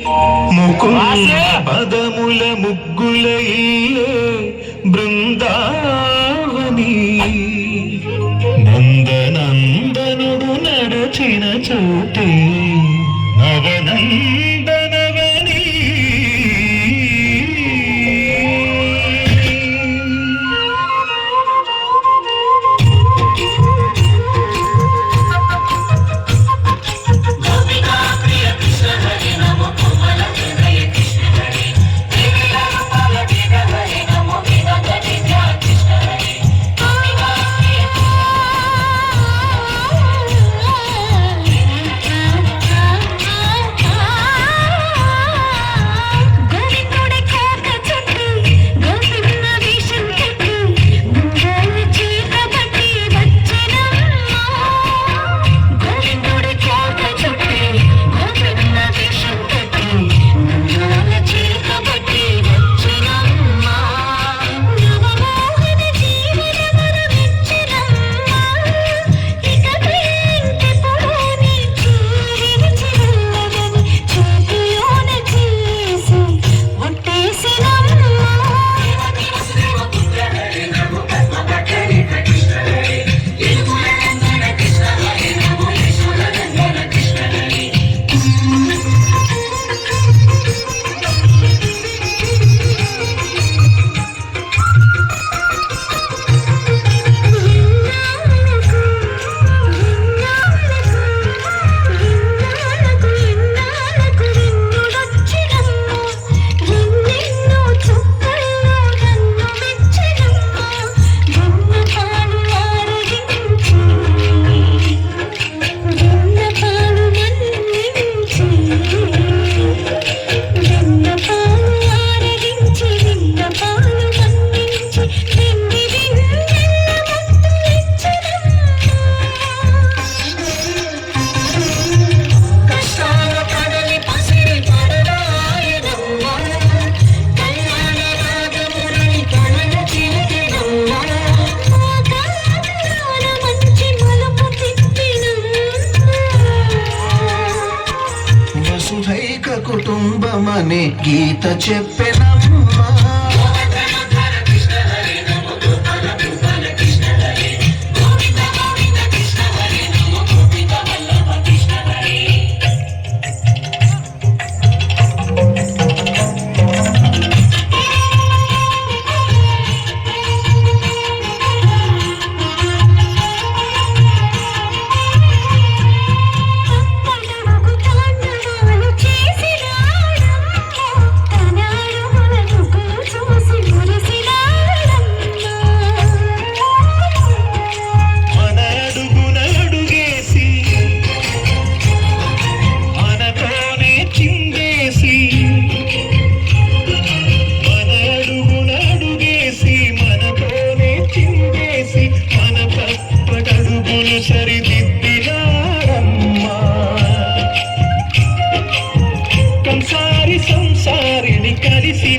ముకుంద పదముల ముగ్గుల ఇల్లే బృందావని. నందనందనుడు నడచిన చోటే నవనంద గీత చెప్పిన తప్పులు సరిదిద్దినారమ్మా కంసారి సంసారిని కలిసి